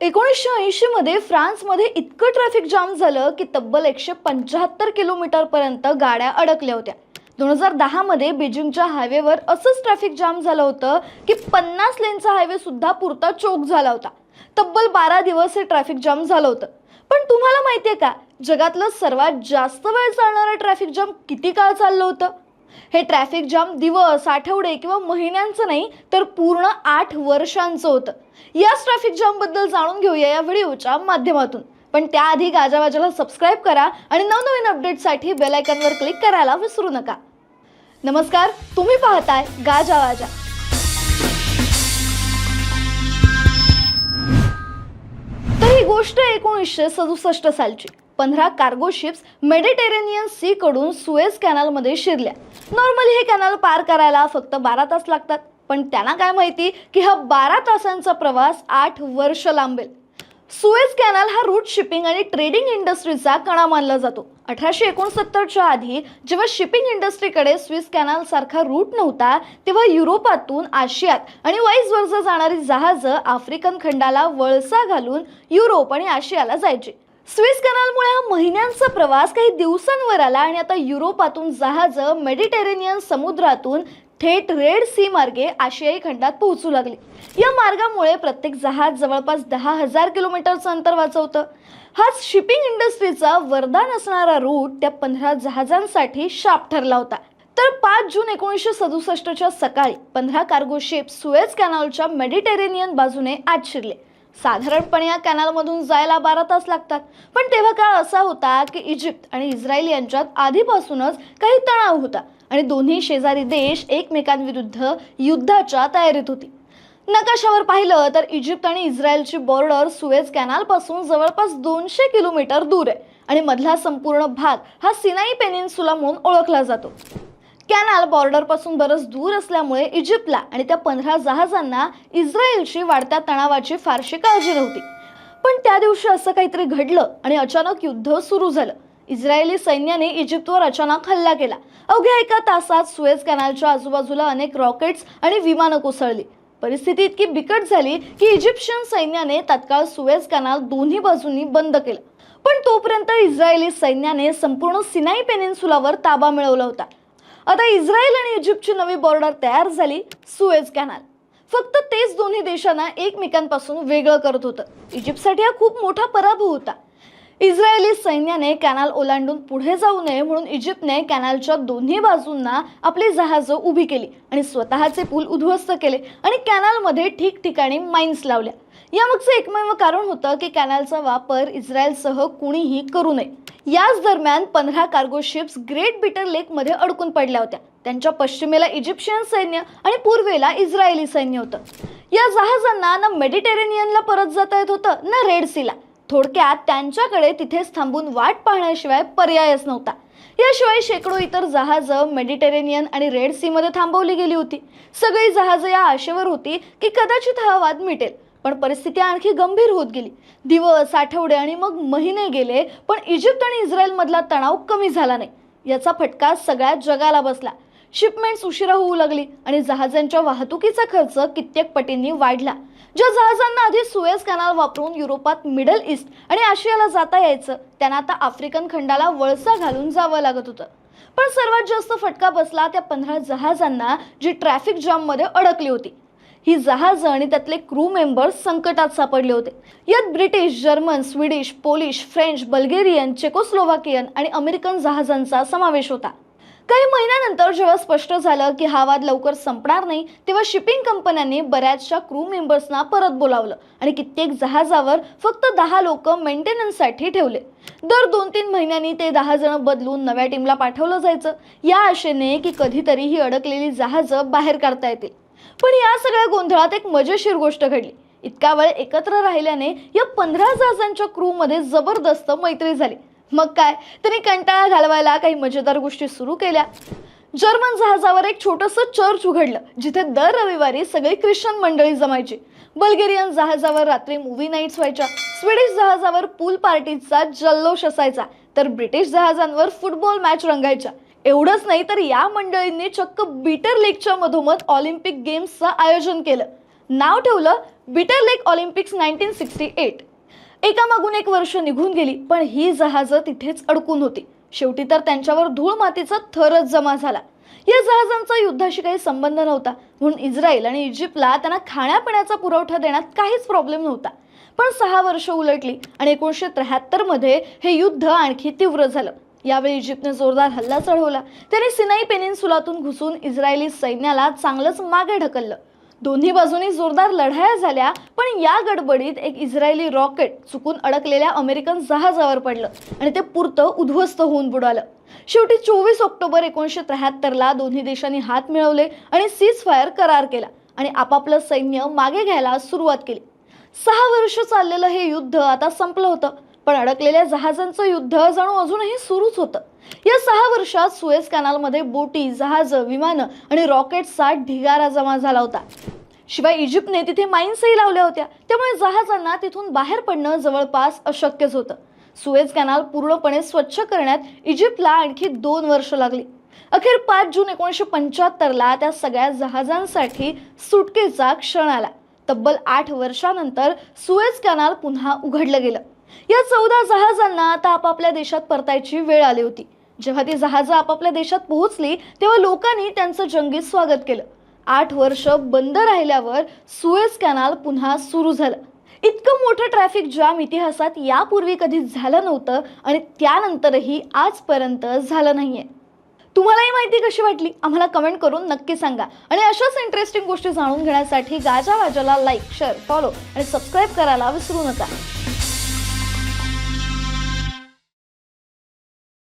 एकोणीसशे ऐंशीमध्ये फ्रान्समध्ये इतकं ट्रॅफिक जाम झालं की तब्बल एकशे पंच्याहत्तर किलोमीटरपर्यंत गाड्या अडकल्या होत्या. दोन हजार दहामध्ये बीजिंगच्या हायवेवर असंच ट्रॅफिक जाम झालं होतं की पन्नास लेनचा हायवेसुद्धा पुरता चोक झाला होता. तब्बल बारा दिवस हे ट्रॅफिक जाम झालं होतं. पण तुम्हाला माहिती आहे का जगातलं सर्वात जास्त वेळ चालणारं ट्रॅफिक जाम किती काळ चाललं होतं? हे ट्रॅफिक जाम दिवस आठवडे किंवा महिन्यांचं नाही तर पूर्ण आठ वर्षांचं होतं. याच ट्रॅफिक जामबद्दल जाणून घेऊया या व्हिडिओच्या माध्यमातून. पण त्याआधी गाजावाजाला सबस्क्राईब करा आणि नवनवीन अपडेटसाठी बेलायकनवर क्लिक करायला विसरू नका. नमस्कार तुम्ही पाहताय गाजावाजा. तर ही गोष्ट एकोणीसशे सदुसष्ट सालची. पंधरा कार्गो शिप्स मेडिटेरेनियन सी कडून सुएज कॅनलमध्ये शिरल्या. नॉर्मली हे कॅनल पार करायला फक्त बारा तास लागतात. पण त्यांना काय माहिती की हा बारा तासांचा प्रवास आठ वर्ष लांबेल. सुएज कॅनल हा रूट शिपिंग आणि ट्रेडिंग इंडस्ट्रीचा कणा मानला जातो. अठराशे एकोणसत्तरच्या आधी जेव्हा शिपिंग इंडस्ट्रीकडे स्विस कॅनल सारखा रूट नव्हता तेव्हा युरोपातून आशियात आणि वाईस वर्ष जाणारी जहाजं आफ्रिकन खंडाला वळसा घालून युरोप आणि आशियाला जायची. स्विस कॅनलमुळे हा महिन्यांचा प्रवास काही दिवसांवर आला आणि आता युरोपातून जहाजं मेडिटेरेनियन समुद्रातून थेट रेड सी मार्गे आशियाई खंडात पोहोचू लागली. या मार्गामुळे प्रत्येक जहाज जवळपास दहा हजार किलोमीटरचं अंतर वाचवतं. हाच शिपिंग इंडस्ट्रीचा वरदान असणारा रूट त्या पंधरा जहाजांसाठी शाप ठरला होता. तर पाच जून एकोणीसशे सदुसष्टच्या सकाळी पंधरा कार्गो शिप सुएज कॅनॉलच्या मेडिटेरेनियन बाजूने आत शिरले. साधारणपणे या कॅनलमधून जायला बारा तास लागतात. पण तेव्हा काळ असा होता की इजिप्त आणि इस्रायल यांच्यात आधीपासूनच काही तणाव होता आणि दोन्ही शेजारी देश एकमेकांविरुद्ध युद्धाच्या तयारीत होती. नकाशावर पाहिलं तर इजिप्त आणि इस्रायलची बॉर्डर सुएज कॅनालपासून जवळपास दोनशे किलोमीटर दूर आहे आणि मधला संपूर्ण भाग हा सिनाई पेनिन्सुला म्हणून ओळखला जातो. कॅनाल बॉर्डरपासून बरंच दूर असल्यामुळे इजिप्तला आणि त्या पंधरा जहाजांना इस्रायलशी वाढत्या तणावाची फारशी काळजी नव्हती. पण त्या दिवशी असं काहीतरी घडलं आणि अचानक युद्ध सुरू झालं. इस्रायली सैन्याने इजिप्तवर अचानक हल्ला केला. अवघ्या एका तासात सुएज कॅनालच्या आजूबाजूला अनेक रॉकेट्स आणि विमानं कोसळली. परिस्थिती इतकी बिकट झाली की इजिप्शियन सैन्याने तत्काळ सुएज कॅनाल दोन्ही बाजूंनी बंद केलं. पण तोपर्यंत इस्रायली सैन्याने संपूर्ण सिनाई पेनिन्सुलावर ताबा मिळवला होता. आता इस्रायल आणि इजिप्तची नवी बॉर्डर तयार झाली सुएज कॅनाल फक्त तेच दोन्ही देशांना एकमेकांपासून वेगळं करत होतं. इजिप्तसाठी हा खूप मोठा पराभव होता. इस्रायली सैन्याने कॅनाल ओलांडून पुढे जाऊ नये म्हणून इजिप्तने कॅनालच्या दोन्ही बाजूंना आपली जहाजं उभी केली आणि स्वतःचे पूल उद्ध्वस्त केले आणि कॅनालमध्ये ठिकठिकाणी माइन्स लावल्या. यामागचं एकमेव कारण होतं की कॅनलचा वापर इस्रायलसह कुणीही करू नये. याच दरम्यान पंधरा कार्गो शिप्स ग्रेट बिटर लेकमध्ये अडकून पडल्या होत्या. त्यांच्या पश्चिमेला इजिप्शियन सैन्य आणि पूर्वेला इस्रायली सैन्य होतं. या जहाजांना ना मेडिटेरेनियनला परत जाता येत होतं ना रेड सीला थोडक्यात त्यांच्याकडे तिथेच थांबून वाट पाहण्याशिवाय पर्यायच नव्हता. याशिवाय शेकडो इतर जहाजं मेडिटेरेनियन आणि रेड सीमध्ये थांबवली गेली होती. सगळी जहाजं या आशेवर होती की कदाचित हा वाद मिटेल. पण परिस्थिती आणखी गंभीर होत गेली. दिवस आठवडे आणि मग महिने गेले पण इजिप्त आणि इस्रायलमधला तणाव कमी झाला नाही. याचा फटका सगळ्या जगाला बसला. शिपमेंट्स उशिरा होऊ लागली आणि जहाजांच्या वाहतुकीचा खर्च कित्येक पटींनी वाढला. ज्या जहाजांना आधी सुएस कॅनाल वापरून युरोपात मिडल ईस्ट आणि आशियाला जाता यायचं त्यांना आता आफ्रिकन खंडाला वळसा घालून जावं लागत होतं. पण सर्वात जास्त फटका बसला त्या पंधरा जहाजांना जी ट्रॅफिक जाममध्ये अडकली होती. ही जहाजं आणि त्यातले क्रू मेंबर्स संकटात सापडले होते. यात British German Swedish Polish French Bulgarian Czechoslovakian आणि अमेरिकन जहाजांचा समावेश होता. काही महिन्यानंतर जेव्हा स्पष्ट झालं की हा वाद लवकर संपणार नाही तेव्हा शिपिंग कंपन्यांनी बऱ्याचशा क्रू मेंबर्सना परत बोलावलं आणि कित्येक जहाजावर फक्त दहा लोक मेंटेनन्ससाठी ठेवले. दर दोन तीन महिन्यांनी ते दहा जण बदलून नव्या टीमला पाठवलं जायचं. या आशेने की कधीतरी ही अडकलेली जहाजं बाहेर काढता येतील. पण या सगळ्या गोंधळात एक मजेशीर गोष्ट घडली. इतका वेळ एकत्र राहिल्याने या पंधरा जहाजांच्या क्रूमध्ये जबरदस्त मैत्री झाली. मग काय? त्यांनी कंटाळा घालवायला काही मजेदार गोष्टी सुरू केल्या. जर्मन जहाजावर एक छोटंसं चर्च उघडलं जिथे दर रविवारी सगळी ख्रिश्चन मंडळी जमायची. बल्गेरियन जहाजावर रात्री मूवी नाईट्स व्हायच्या. स्वीडिश जहाजावर पूल पार्टीचा जल्लोष असायचा. तर ब्रिटिश जहाजांवर फुटबॉल मॅच रंगायच्या. एवढंच नाही तर या मंडळींनी चक्क बीटर लेकच्या मधोमध ऑलिम्पिक गेम्सचं आयोजन केलं. नाव ठेवलं Bitter Lake Olympics nineteen sixty eight एकामागून एक वर्ष निघून गेली पण ही जहाजं तिथेच अडकून होती. शेवटी तर त्यांच्यावर धूळ मातीचा थरच जमा झाला. या जहाजांचा युद्धाशी काही संबंध नव्हता म्हणून इस्रायल आणि इजिप्तला त्यांना खाण्यापिण्याचा पुरवठा देण्यात काहीच प्रॉब्लेम नव्हता. पण सहा वर्ष उलटली आणि एकोणीसशे त्र्याहत्तरमध्ये हे युद्ध आणखी तीव्र झालं. यावेळी इजिप्तने जोरदार हल्ला चढवला. त्याने सिनाई पेनिन्सुलातून घुसून इस्रायली सैन्याला चांगलंच मागे ढकललं. दोन्ही बाजूनी जोरदार लढाया झाल्या पण या गडबडीत एक इस्रायली रॉकेट चुकून अडकलेल्या अमेरिकन जहाजावर पडलं आणि ते पुरतं उद्ध्वस्त होऊन बुडालं. शेवटी चोवीस ऑक्टोबर एकोणीसशे त्र्याहत्तरला दोन्ही देशांनी हात मिळवले आणि सीज फायर करार केला आणि आपापलं सैन्य मागे घ्यायला सुरुवात केली. सहा वर्ष चाललेलं हे युद्ध आता संपलं होतं. पण अडकलेल्या जहाजांचं युद्ध जणू अजूनही सुरूच होतं. या सहा वर्षात सुएज कॅनालमध्ये बोटी जहाजं विमानं आणि रॉकेट्सचा ढिगारा जमा झाला होता. शिवाय इजिप्तने तिथे माइन्सही लावल्या होत्या. त्यामुळे जहाजांना तिथून बाहेर पडणं जवळपास अशक्यच होतं. सुएज कॅनाल पूर्णपणे स्वच्छ करण्यात इजिप्तला आणखी दोन वर्ष लागली. अखेर पाच जून एकोणीसशे पंच्याहत्तरला त्या सगळ्या जहाजांसाठी सुटकेचा क्षण आला. तब्बल आठ वर्षानंतर सुएज कॅनाल पुन्हा उघडलं गेलं. या चौदा जहाजांना आता आपापल्या देशात परतायची वेळ आली होती. जेव्हा ती जहाजं आपापल्या देशात पोहोचली तेव्हा लोकांनी त्यांचं जंगी स्वागत केलं. आठ वर्ष बंद राहिल्यावर सुएज कॅनाल पुन्हा सुरू झालं. इतकं मोठं ट्रॅफिक जाम इतिहासात यापूर्वी कधीच झालं नव्हतं आणि त्यानंतरही आजपर्यंत झालं नाहीये. तुम्हाला ही माहिती कशी वाटली? आम्हाला कमेंट करून नक्की सांगा. आणि अशाच इंटरेस्टिंग गोष्टी जाणून घेण्यासाठी गाजा वाजाला लाईक शेअर फॉलो आणि सबस्क्राईब करायला विसरू नका.